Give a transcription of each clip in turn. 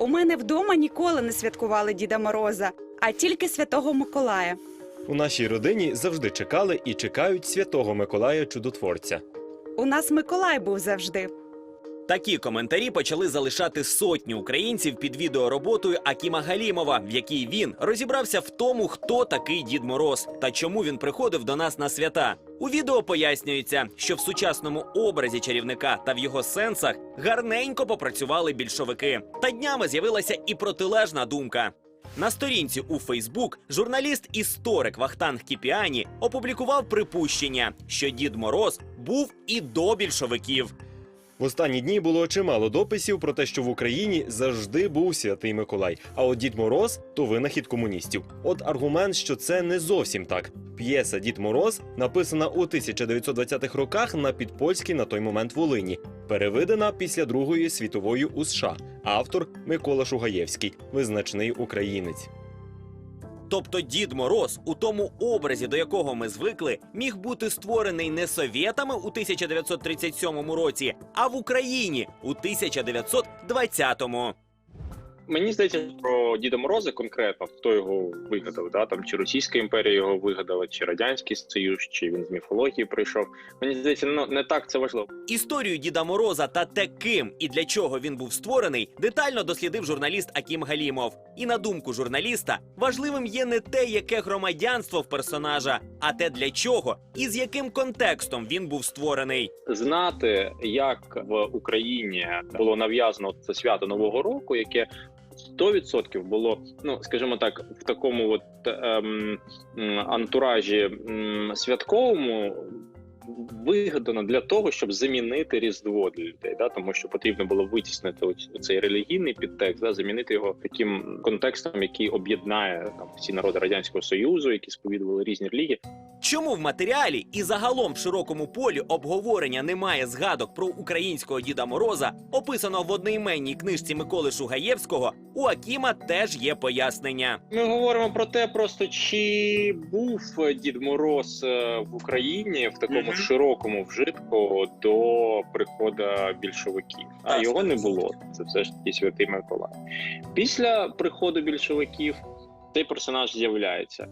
У мене вдома ніколи не святкували Діда Мороза, а тільки Святого Миколая. У нашій родині завжди чекали і чекають святого Миколая Чудотворця. У нас Миколай був завжди. Такі коментарі почали залишати сотні українців під відеороботою Акіма Галімова, в якій він розібрався в тому, хто такий Дід Мороз та чому він приходив до нас на свята. У відео пояснюється, що в сучасному образі чарівника та в його сенсах гарненько попрацювали більшовики. Та днями з'явилася і протилежна думка. На сторінці у Фейсбук журналіст-історик Вахтанг Кіпіані опублікував припущення, що Дід Мороз був і до більшовиків. В останні дні було чимало дописів про те, що в Україні завжди був святий Миколай. А от Дід Мороз то винахід комуністів. От аргумент, що це не зовсім так. П'єса Дід Мороз написана у 1920-х роках на підпольській на той момент Волині, переведена після Другої світової у США. Автор Микола Шугаєвський, визначний українець. Тобто Дід Мороз, у тому образі, до якого ми звикли, міг бути створений не совєтами у 1937 році, а в Україні у 1920-му. Мені здається, про Діда Мороза конкретно, хто його вигадав, да? там чи Російська імперія його вигадала, чи Радянський Союз, чи він з міфології прийшов. Мені здається, ну не так це важливо. Історію Діда Мороза та те, ким і для чого він був створений, детально дослідив журналіст Акім Галімов. І на думку журналіста, важливим є не те, яке громадянство в персонажа, а те, для чого і з яким контекстом він був створений. Знати, як в Україні було нав'язано це свято Нового року, яке 100% було, ну скажімо так, в такому от ем, антуражі м, святковому. Вигадано для того, щоб замінити різдво для людей, да тому що потрібно було витіснити цей релігійний підтекст, да, замінити його таким контекстом, який об'єднає там всі народи радянського союзу, які сповідували різні релігії. Чому в матеріалі і загалом в широкому полі обговорення немає згадок про українського Діда Мороза, описано в одноіменній книжці Миколи Шугаєвського, у Акіма теж є пояснення. Ми говоримо про те, просто чи був Дід Мороз е, в Україні в такому Мгм. широкому вжитку до приходу більшовиків, а Так, його не було. Це все ж таки святий Миколай. Після приходу більшовиків цей персонаж з'являється.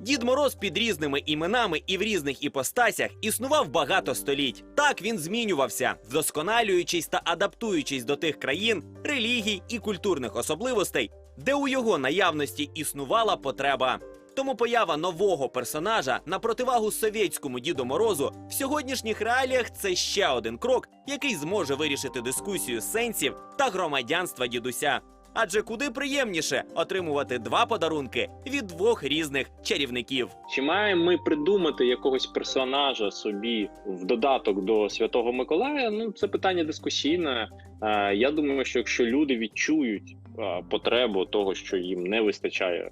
Дід Мороз під різними іменами і в різних іпостасях існував багато століть. Так він змінювався, вдосконалюючись та адаптуючись до тих країн, релігій і культурних особливостей, де у його наявності існувала потреба. Тому поява нового персонажа на противагу совєтському Діду Морозу в сьогоднішніх реаліях це ще один крок, який зможе вирішити дискусію сенсів та громадянства дідуся. Адже куди приємніше отримувати два подарунки від двох різних чарівників. Чи маємо ми придумати якогось персонажа собі в додаток до Святого Миколая? Ну це питання дискусійне. Е, Я думаю, що якщо люди відчують е, потребу того, що їм не вистачає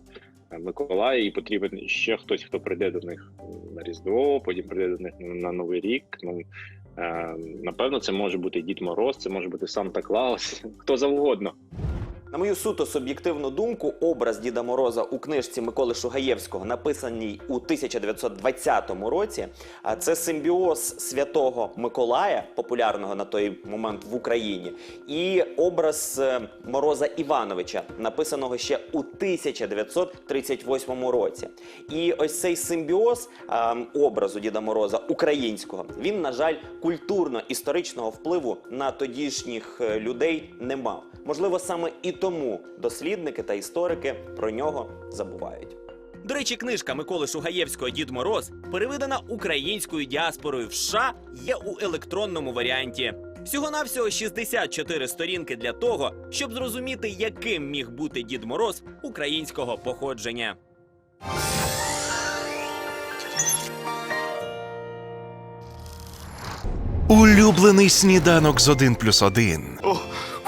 е, Миколая, і потрібен ще хтось, хто прийде до них на Різдво, потім прийде до них на Новий рік. Ну е, напевно, це може бути Дід Мороз, це може бути Санта Клаус, хто завгодно. На мою суто суб'єктивну думку, образ Діда Мороза у книжці Миколи Шугаєвського, написаній у 1920 році, це симбіоз святого Миколая, популярного на той момент в Україні, і образ е, Мороза Івановича, написаного ще у 1938 році. І ось цей симбіоз е, образу Діда Мороза українського, він, на жаль, культурно-історичного впливу на тодішніх е, людей не мав. Можливо, саме і тому дослідники та історики про нього забувають. До речі, книжка Миколи Шугаєвського Дід Мороз переведена українською діаспорою в США є у електронному варіанті. Всього навсього 64 сторінки для того, щоб зрозуміти, яким міг бути Дід Мороз українського походження. Улюблений сніданок з 1 плюс 1.